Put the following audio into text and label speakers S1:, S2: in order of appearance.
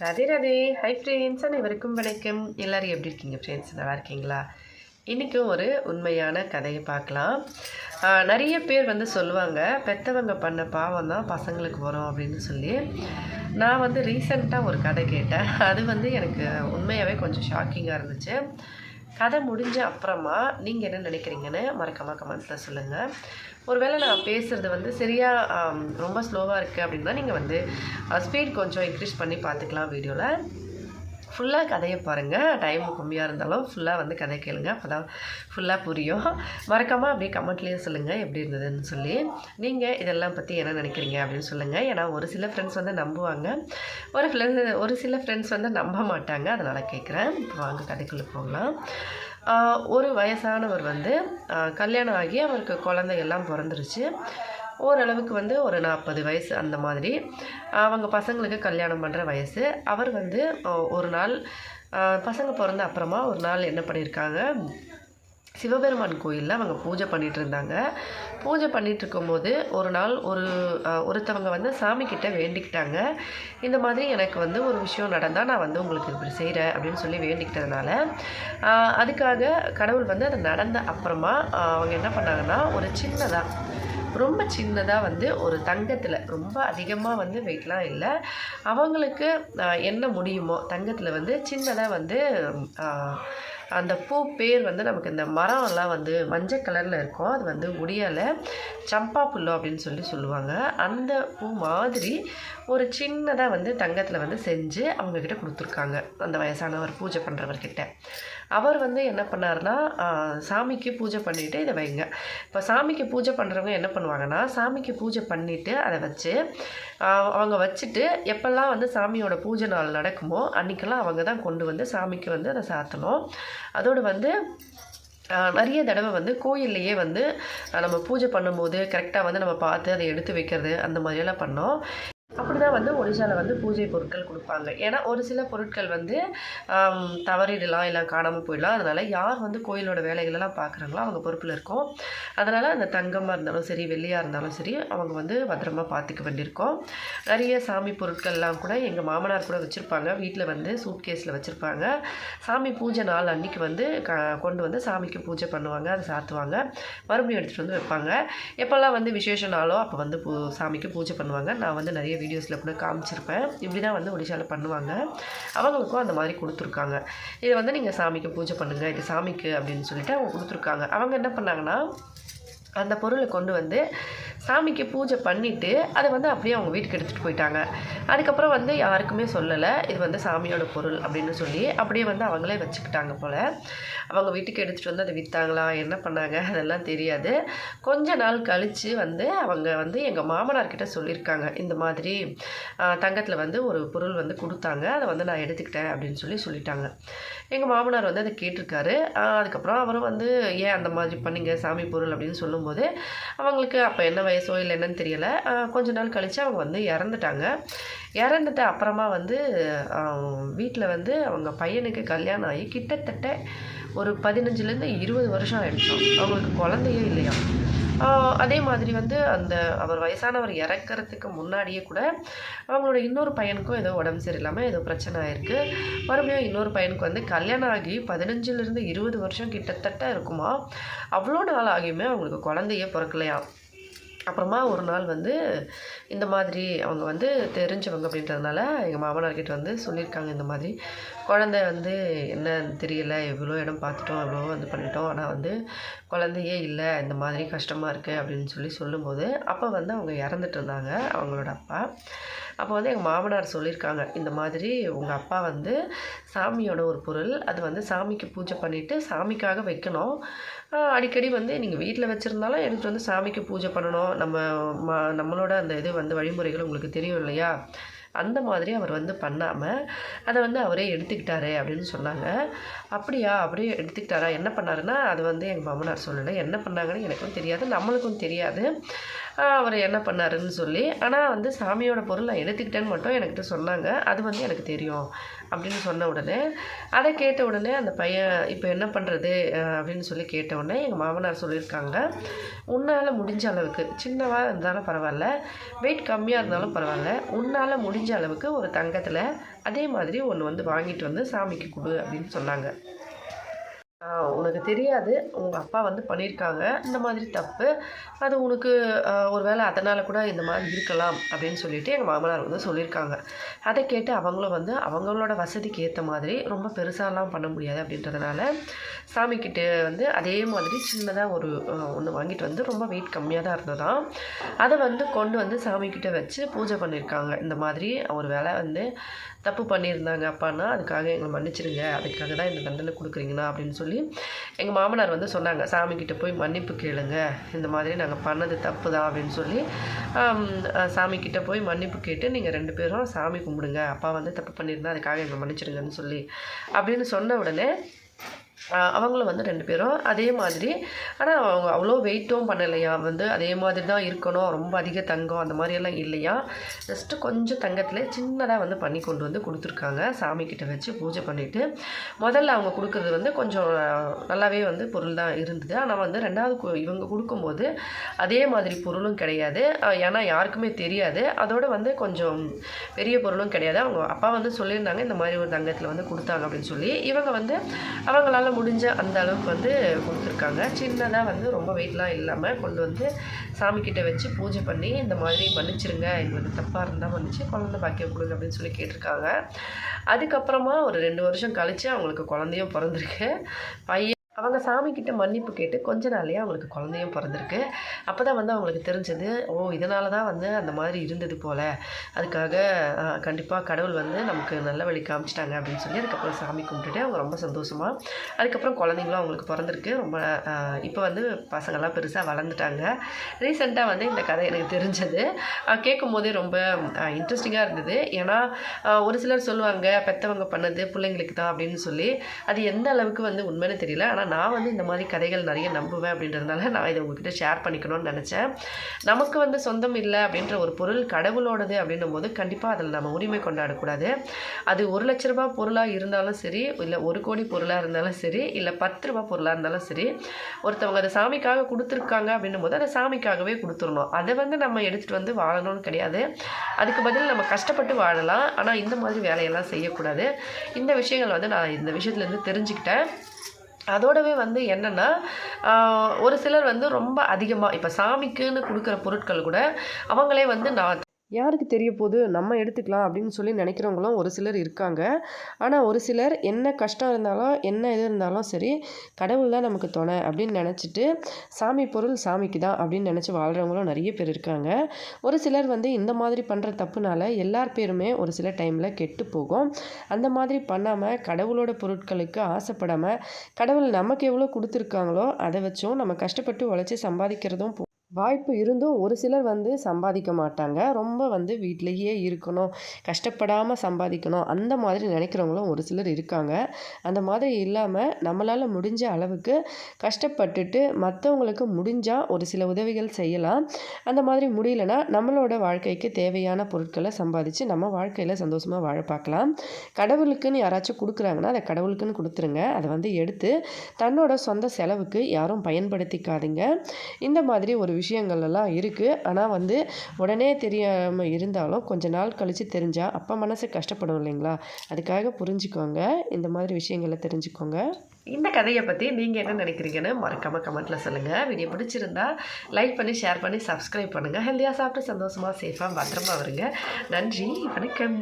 S1: ரதே ரதே hi friends அனைவருக்கும் வணக்கம். எல்லோரும் எப்படி இருக்கீங்க ஃப்ரெண்ட்ஸ் நல்லா இருக்கீங்களா? இன்றைக்கும் ஒரு உண்மையான கதையை பார்க்கலாம். நிறைய பேர் வந்து சொல்லுவாங்க பெற்றவங்க பண்ண பாவம் தான் பசங்களுக்கு வரும் அப்படின்னு சொல்லி. நான் வந்து ரீசெண்டாக ஒரு கதை கேட்டேன். அது வந்து எனக்கு உண்மையாகவே கொஞ்சம் ஷாக்கிங்காக இருந்துச்சு. கதை முடிஞ்ச அப்புறமா நீங்கள் என்ன நினைக்கிறீங்கன்னு மறக்காமல் கமெண்ட்ஸில் சொல்லுங்கள் ஒருவேளை நான் பேசுகிறது வந்து சரியாக ரொம்ப ஸ்லோவாக இருக்குது அப்படின்னா நீங்கள் வந்து ஸ்பீட் கொஞ்சம் இன்க்ரீஸ் பண்ணி பார்த்துக்கலாம் வீடியோவில் ஃபுல்லாக கதையை பாருங்கள் டைம் கம்மியாக இருந்தாலும் ஃபுல்லாக வந்து கதை கேளுங்க. அப்போ தான் ஃபுல்லாக புரியும். மறக்காமல் அப்படியே கமெண்ட்லேயே சொல்லுங்கள் எப்படி இருந்ததுன்னு சொல்லி. நீங்கள் இதெல்லாம் பற்றி என்ன நினைக்கிறீங்க அப்படின்னு சொல்லுங்கள் ஏன்னா ஒரு சில ஃப்ரெண்ட்ஸ் வந்து நம்புவாங்க. ஒரு ஃப்ரெண்ட்ஸ் ஒரு சில ஃப்ரெண்ட்ஸ் வந்து நம்ப மாட்டாங்க. அதனால் கேட்குறேன் இப்போ வாங்க கதைக்குள்ளே போகலாம். ஒரு வயசானவர் வந்து கல்யாணம் ஆகி அவருக்கு குழந்தை எல்லாம் பிறந்துருச்சு. ஓரளவுக்கு வந்து ஒரு நாற்பது வயசு அந்த மாதிரி. அவங்க பசங்களுக்கு கல்யாணம் பண்ணுற வயசு. அவர் வந்து ஒரு நாள் பசங்க பிறந்த அப்புறமா ஒரு நாள் என்ன பண்ணியிருக்காங்க சிவபெருமான் கோயிலில் அவங்க பூஜை பண்ணிட்டு இருந்தாங்க. பூஜை பண்ணிட்டு இருக்கும்போது ஒரு நாள் ஒரு ஒருத்தவங்க வந்து சாமி கிட்ட வேண்டிக்கிட்டாங்க. இந்த மாதிரி எனக்கு வந்து ஒரு விஷயம் நடந்தால் நான் வந்து உங்களுக்கு இப்படி செய்கிறேன் அப்படின்னு சொல்லி வேண்டிக்கிட்டதுனால அதுக்காக கடவுள் வந்து அது நடந்த அப்புறமா அவங்க என்ன பண்ணாங்கன்னா ஒரு சின்னதாக ரொம்ப சின்னதாக வந்து ஒரு தங்கத்தில் ரொம்ப அதிகமாக வந்து வெயிட்லாம் இல்லை அவங்களுக்கு என்ன முடியுமோ தங்கத்தில் வந்து சின்னதாக வந்து அந்த பூ பேர் வந்து நமக்கு இந்த மரம்லாம் வந்து மஞ்சள் கலரில் இருக்கும். அது வந்து உடியால் சம்பா புல்லோ அப்படின்னு சொல்லி சொல்லுவாங்க. அந்த பூ மாதிரி ஒரு சின்னதாக வந்து தங்கத்தில் வந்து செஞ்சு அவங்கக்கிட்ட கொடுத்துருக்காங்க. அந்த வயசானவர் பூஜை பண்ணுறவர்கிட்ட அவர் வந்து என்ன பண்ணாருன்னா சாமிக்கு பூஜை பண்ணிவிட்டு இதை வைங்க. இப்போ சாமிக்கு பூஜை பண்ணுறவங்க என்ன பண்ணுவாங்கன்னா சாமிக்கு பூஜை பண்ணிவிட்டு அதை வச்சு அவங்க வச்சுட்டு எப்போல்லாம் வந்து சாமியோட பூஜை நாள் நடக்குமோ அன்றைக்கெல்லாம் அவங்க தான் கொண்டு வந்து சாமிக்கு வந்து அதை சாத்தணும். அதோடு வந்து நிறைய தடவை வந்து கோயில்லையே வந்து நம்ம பூஜை பண்ணும்போது கரெக்டாக வந்து நம்ம பார்த்து அதை எடுத்து வைக்கிறது அந்த மாதிரியெல்லாம் பண்ணோம். அப்படி தான் வந்து ஒடிசாவில் வந்து பூஜை பொருட்கள் கொடுப்பாங்க. ஏன்னா ஒரு சில பொருட்கள் வந்து தவறிடலாம் இல்லை காணாமல் போயிடலாம். அதனால் யார் வந்து கோயிலோட வேலைகளெல்லாம் பார்க்குறாங்களோ அவங்க பொறுப்பில் இருக்கும். அதனால் அந்த தங்கமாக இருந்தாலும் சரி வெள்ளியாக இருந்தாலும் சரி அவங்க வந்து பத்திரமா பார்த்துக்க வேண்டியிருக்கோம். நிறைய சாமி பொருட்கள்லாம் கூட எங்கள் மாமனார் கூட வச்சுருப்பாங்க. வீட்டில் வந்து சூட் கேஸில் வச்சுருப்பாங்க. சாமி பூஜை நாள் அன்றைக்கி வந்து க கொண்டு வந்து சாமிக்கு பூஜை பண்ணுவாங்க அதை சாத்துவாங்க. மறுபடியும் எடுத்துகிட்டு வந்து வைப்பாங்க. எப்போல்லாம் வந்து விசேஷ நாளோ அப்போ வந்து பூ சாமிக்கு பூஜை பண்ணுவாங்க. நான் வந்து நிறைய வீடியோஸில் கூட காமிச்சிருப்பேன். இப்படி தான் வந்து ஒடிஷாவில் பண்ணுவாங்க. அவங்களுக்கும் அந்த மாதிரி கொடுத்துருக்காங்க. இதை வந்து நீங்கள் சாமிக்கு பூஜை பண்ணுங்கள் இது சாமிக்கு அப்படின்னு சொல்லிட்டு அவங்க கொடுத்துருக்காங்க. அவங்க என்ன பண்ணாங்கன்னா அந்த பொருளை கொண்டு வந்து சாமிக்கு பூஜை பண்ணிவிட்டு அதை வந்து அப்படியே அவங்க வீட்டுக்கு எடுத்துகிட்டு போயிட்டாங்க. அதுக்கப்புறம் வந்து யாருக்குமே சொல்லலை இது வந்து சாமியோட பொருள் அப்படின்னு சொல்லி அப்படியே வந்து அவங்களே வச்சுக்கிட்டாங்க போல். அவங்க வீட்டுக்கு எடுத்துகிட்டு வந்து அதை விற்றாங்களா என்ன பண்ணாங்க அதெல்லாம் தெரியாது. கொஞ்ச நாள் கழித்து வந்து அவங்க வந்து எங்கள் மாமனார்கிட்ட சொல்லியிருக்காங்க இந்த மாதிரி தங்கத்தில் வந்து ஒரு பொருள் வந்து கொடுத்தாங்க அதை வந்து நான் எடுத்துக்கிட்டேன் அப்படின்னு சொல்லி சொல்லிட்டாங்க. எங்கள் மாமனார் வந்து அதை கேட்டிருக்காரு. அதுக்கப்புறம் அவரும் வந்து ஏன் அந்த மாதிரி பண்ணீங்க சாமி பொருள்? அப்படின்னு சொல்லும்போது அவங்களுக்கு அப்போ என்ன வயசோ இல்லை என்னன்னு தெரியலை கொஞ்ச நாள் கழித்து அவங்க வந்து இறந்துட்டாங்க. இறந்துட்ட அப்புறமா வந்து வீட்டில் வந்து அவங்க பையனுக்கு கல்யாணம் ஆகி கிட்டத்தட்ட ஒரு பதினஞ்சுலேருந்து இருபது வருஷம் ஆகிடுச்சோம் அவங்களுக்கு குழந்தையே இல்லையா? அதே மாதிரி வந்து அந்த அவர் வயசானவர் இறக்கிறதுக்கு முன்னாடியே கூட அவங்களோட இன்னொரு பையனுக்கும் ஏதோ உடம்பு சரியில்லாமல் ஏதோ பிரச்சனை ஆயிருக்கு. மறுபடியும் இன்னொரு பையனுக்கு வந்து கல்யாணம் ஆகி பதினஞ்சுலேருந்து இருபது வருஷம் கிட்டத்தட்ட இருக்குமா? அவ்வளோ நாள் ஆகியுமே அவங்களுக்கு குழந்தையே பிறக்கலையாம் அப்புறமா ஒரு நாள் வந்து இந்த மாதிரி அவங்க வந்து தெரிஞ்சவங்க அப்படின்றதுனால எங்கள் மாமனார்கிட்ட வந்து சொல்லியிருக்காங்க இந்த மாதிரி. குழந்தை வந்து என்னன்னு தெரியல எவ்வளோ இடம் பார்த்துட்டோம் எவ்வளோ வந்து பண்ணிட்டோம். ஆனால் வந்து குழந்தையே இல்லை இந்த மாதிரி கஷ்டமாக இருக்குது அப்படின்னு சொல்லி சொல்லும்போது அப்போ வந்து அவங்க இறந்துட்டு இருந்தாங்க அவங்களோட அப்பா. அப்போ வந்து எங்கள் மாமனார் சொல்லியிருக்காங்க இந்த மாதிரி உங்கள் அப்பா வந்து சாமியோட ஒரு பொருள் அது வந்து சாமிக்கு பூஜை பண்ணிவிட்டு சாமிக்காக வைக்கணும். அடிக்கடி வந்து நீங்கள் வீட்டில் வச்சுருந்தாலும் எடுத்துகிட்டு வந்து சாமிக்கு பூஜை பண்ணணும். நம்ம ம நம்மளோட அந்த இது வந்து வழிமுறைகள் உங்களுக்கு தெரியும் இல்லையா? அந்த மாதிரி அவர் வந்து பண்ணாமல் அதை வந்து அவரே எடுத்துக்கிட்டாரு அப்படின்னு சொன்னாங்க. அப்படியா? அப்படியே எடுத்துக்கிட்டாரா? என்ன பண்ணாருன்னா அது வந்து எங்கள் மாமனார் சொல்லலை. என்ன பண்ணாங்கன்னு எனக்கும் தெரியாது நம்மளுக்கும் தெரியாது. அவர் என்ன பண்ணாருன்னு சொல்லி ஆனால் வந்து சாமியோட பொருள் நான் எடுத்துக்கிட்டேன்னு மட்டும் என்கிட்ட சொன்னாங்க. அது வந்து எனக்கு தெரியும். அப்படின்னு சொன்ன உடனே அதை கேட்ட உடனே அந்த பையன் இப்போ என்ன பண்ணுறது அப்படின்னு சொல்லி கேட்ட உடனே எங்கள் மாமனார் சொல்லியிருக்காங்க. உன்னால் முடிஞ்ச அளவுக்கு சின்னவாக இருந்தாலும் பரவாயில்ல வெயிட் கம்மியாக இருந்தாலும் பரவாயில்ல உன்னால் முடிஞ்ச அளவுக்கு ஒரு தங்கத்தில் அதே மாதிரி ஒன்று வந்து வாங்கிட்டு வந்து சாமிக்கு கொடு அப்படின்னு சொன்னாங்க. உனக்கு தெரியாது. உங்கள் அப்பா வந்து பண்ணியிருக்காங்க இந்த மாதிரி தப்பு. அது உனக்கு ஒரு வேளை அதனால் கூட இந்த மாதிரி இருக்கலாம் அப்படின்னு சொல்லிட்டு எங்கள் மாமனார் வந்து சொல்லியிருக்காங்க அதை கேட்டு அவங்களும் வந்து அவங்களோட வசதிக்கு ஏற்ற மாதிரி ரொம்ப பெருசாலாம் பண்ண முடியாது அப்படின்றதுனால சாமிக்கிட்ட வந்து அதே மாதிரி சின்னதாக ஒரு ஒன்று வாங்கிட்டு வந்து ரொம்ப வெயிட் கம்மியாக தான் இருந்ததாம் அதை வந்து கொண்டு வந்து சாமிக்கிட்ட வச்சு பூஜை பண்ணியிருக்காங்க இந்த மாதிரி ஒரு வேலை வந்து தப்பு பண்ணியிருந்தாங்க அப்பான்னா அதுக்காக எங்களை மன்னிச்சிடுங்க அதுக்காக தான் இந்த தண்டனை கொடுக்குறீங்களா அப்படின்னு சொல்லி எங்கள் மாமனார் வந்து சொன்னாங்க. சாமிக்கிட்ட போய் மன்னிப்பு கேளுங்க. இந்த மாதிரி நாங்கள் பண்ணது தப்பு தான் அப்படின்னு சொல்லி சாமிக்கிட்ட போய் மன்னிப்பு கேட்டு நீங்கள் ரெண்டு பேரும் சாமி கும்பிடுங்க. அப்பா வந்து தப்பு பண்ணியிருந்தா அதுக்காக எங்களை மன்னிச்சிடுங்கன்னு சொல்லி அப்படின்னு சொன்ன உடனே அவங்களும் வந்து ரெண்டு பேரும் அதே மாதிரி. ஆனால் அவங்க அவ்வளோ வெயிட்டும் பண்ணலையா? வந்து அதே மாதிரி தான் இருக்கணும். ரொம்ப அதிக தங்கம் அந்த மாதிரியெல்லாம் இல்லையா? ஜஸ்ட்டு கொஞ்சம் தங்கத்தில் சின்னதாக வந்து பண்ணி கொண்டு வந்து கொடுத்துருக்காங்க. சாமிக்கிட்ட வச்சு பூஜை பண்ணிவிட்டு முதல்ல அவங்க கொடுக்குறது வந்து கொஞ்சம் நல்லாவே வந்து பொருள் தான் இருந்தது. ஆனால் வந்து ரெண்டாவது இவங்க கொடுக்கும்போது அதே மாதிரி பொருளும் கிடையாது. ஏன்னா யாருக்குமே தெரியாது. அதோடு வந்து கொஞ்சம் பெரிய பொருளும் கிடையாது. அவங்க அப்பா வந்து சொல்லியிருந்தாங்க இந்த மாதிரி ஒரு தங்கத்தில் வந்து கொடுத்தாங்க அப்படின்னு சொல்லி. இவங்க வந்து அவங்களால முடிஞ்ச அந்த அளவுக்கு வந்து கொடுத்துருக்காங்க. சின்னதாக வந்து ரொம்ப வெயிட்லாம் இல்லாமல் கொண்டு வந்து சாமிக்கிட்ட வச்சு பூஜை பண்ணி இந்த மாதிரி மன்னிச்சிருங்க. எங்களுக்கு தப்பாக இருந்தால் மன்னிச்சு குழந்தை பாக்கியம் கொடுங்க அப்படின்னு சொல்லி கேட்டிருக்காங்க. அதுக்கப்புறமா ஒரு ரெண்டு வருஷம் கழித்து அவங்களுக்கு குழந்தையும் பிறந்திருக்கு. பையன் அவங்க சாமிக்கிட்ட மன்னிப்பு கேட்டு கொஞ்ச நாள்லேயே அவங்களுக்கு குழந்தையும் பிறந்திருக்கு. அப்போ தான் வந்து அவங்களுக்கு தெரிஞ்சது ஓ இதனால தான் வந்து அந்த மாதிரி இருந்தது போல். அதுக்காக கண்டிப்பாக கடவுள் வந்து நமக்கு நல்ல வழி காமிச்சிட்டாங்க அப்படின்னு சொல்லி அதுக்கப்புறம் சாமி கும்பிட்டுட்டு அவங்க ரொம்ப சந்தோஷமாக அதுக்கப்புறம் குழந்தைங்களும் அவங்களுக்கு பிறந்திருக்கு. ரொம்ப இப்போ வந்து பசங்கள்லாம் பெருசாக வளர்ந்துட்டாங்க. ரீசெண்டாக வந்து இந்த கதை எனக்கு தெரிஞ்சது. கேட்கும் போதே ரொம்ப இன்ட்ரெஸ்டிங்காக இருந்தது. ஏன்னா ஒரு சிலர் சொல்லுவாங்க பெற்றவங்க பண்ணது பிள்ளைங்களுக்கு தான் அப்படின்னு சொல்லி. அது எந்த அளவுக்கு வந்து உண்மைன்னு தெரியல. ஆனால் நான் வந்து இந்த மாதிரி கதைகள் நிறைய நம்புவேன் அப்படின்றதுனால நான் இதை உங்ககிட்ட ஷேர் பண்ணிக்கணும்னு நினச்சேன். நமக்கு வந்து சொந்தம் இல்லை அப்படின்ற ஒரு பொருள் கடவுளோடது அப்படின்னும் போது கண்டிப்பாக அதில் நம்ம உரிமை கொண்டாடக்கூடாது. அது ஒரு லட்ச ரூபா பொருளாக இருந்தாலும் சரி இல்லை ஒரு கோடி பொருளாக இருந்தாலும் சரி இல்லை பத்து ரூபா பொருளாக இருந்தாலும் சரி ஒருத்தவங்க அதை சாமிக்காக கொடுத்துருக்காங்க அப்படின்னும் போது அதை சாமிக்காகவே கொடுத்துடணும். அதை வந்து நம்ம எடுத்துகிட்டு வந்து வாழணும்னு கிடையாது. அதுக்கு பதில் நம்ம கஷ்டப்பட்டு வாழலாம். ஆனால் இந்த மாதிரி வேலையெல்லாம் செய்யக்கூடாது. இந்த விஷயங்கள் வந்து நான் இந்த விஷயத்துலேருந்து தெரிஞ்சுக்கிட்டேன். அதோடவே வந்து என்னென்னா ஒரு சிலர் வந்து ரொம்ப அதிகமாக இப்போ சாமிக்குன்னு கொடுக்குற பொருட்கள் கூட அவங்களே வந்து நான் யாருக்கு தெரிய போகுது? நம்ம எடுத்துக்கலாம் அப்படின்னு சொல்லி நினைக்கிறவங்களும் ஒரு சிலர் இருக்காங்க. ஆனால் ஒரு சிலர் என்ன கஷ்டம் இருந்தாலும் என்ன இது இருந்தாலும் சரி கடவுள் தான் நமக்கு துணை அப்படின்னு நினச்சிட்டு சாமி பொருள் சாமிக்கு தான் அப்படின்னு நினச்சி வாழ்கிறவங்களும் நிறைய பேர் இருக்காங்க. ஒரு சிலர் வந்து இந்த மாதிரி பண்ணுற தப்புனால எல்லார் பேருமே ஒரு சில டைமில் கெட்டு போகும். அந்த மாதிரி பண்ணாமல் கடவுளோட பொருட்களுக்கு ஆசைப்படாமல் கடவுள் நமக்கு எவ்வளோ கொடுத்துருக்காங்களோ அதை வச்சும் நம்ம கஷ்டப்பட்டு உழைச்சி சம்பாதிக்கிறதும் போ- வாய்ப்பு இருந்தும் ஒரு சிலர் வந்து சம்பாதிக்க மாட்டாங்க. ரொம்ப வந்து வீட்டிலேயே இருக்கணும். கஷ்டப்படாமல் சம்பாதிக்கணும். அந்த மாதிரி நினைக்கிறவங்களும் ஒரு சிலர் இருக்காங்க. அந்த மாதிரி இல்லாமல் நம்மளால் முடிஞ்ச அளவுக்கு கஷ்டப்பட்டுட்டு மற்றவங்களுக்கு முடிஞ்சால் ஒரு சில உதவிகள் செய்யலாம். அந்த மாதிரி முடியலனா நம்மளோட வாழ்க்கைக்கு தேவையான பொருட்களை சம்பாதிச்சு நம்ம வாழ்க்கையில் சந்தோஷமாக வாழ பார்க்கலாம். கடவுளுக்குன்னு யாராச்சும் கொடுக்குறாங்கன்னா அதை கடவுளுக்குன்னு கொடுத்துருங்க. அதை வந்து எடுத்து தன்னோட சொந்த செலவுக்கு யாரும் பயன்படுத்திக்காதீங்க. இந்த மாதிரி ஒரு விஷயம் விஷயங்கள் எல்லாம் இருக்குது ஆனால் வந்து உடனே தெரியாமல் இருந்தாலும் கொஞ்ச நாள் கழித்து தெரிஞ்சால் அப்போ மனசு கஷ்டப்படும் இல்லைங்களா? அதுக்காக புரிஞ்சுக்கோங்க. இந்த மாதிரி விஷயங்களை தெரிஞ்சுக்கோங்க. இந்த கதையை பற்றி நீங்கள் என்ன நினைக்கிறீங்கன்னு மறக்காமல் கமெண்ட்டில் சொல்லுங்கள் வீடியோ பிடிச்சிருந்தா லைக் பண்ணி ஷேர் பண்ணி சப்ஸ்கிரைப் பண்ணுங்கள் ஹெல்த்தியாக சாப்பிட்டு சந்தோஷமாக சேஃபாக பத்திரமா வருங்க நன்றி. வணக்கம்.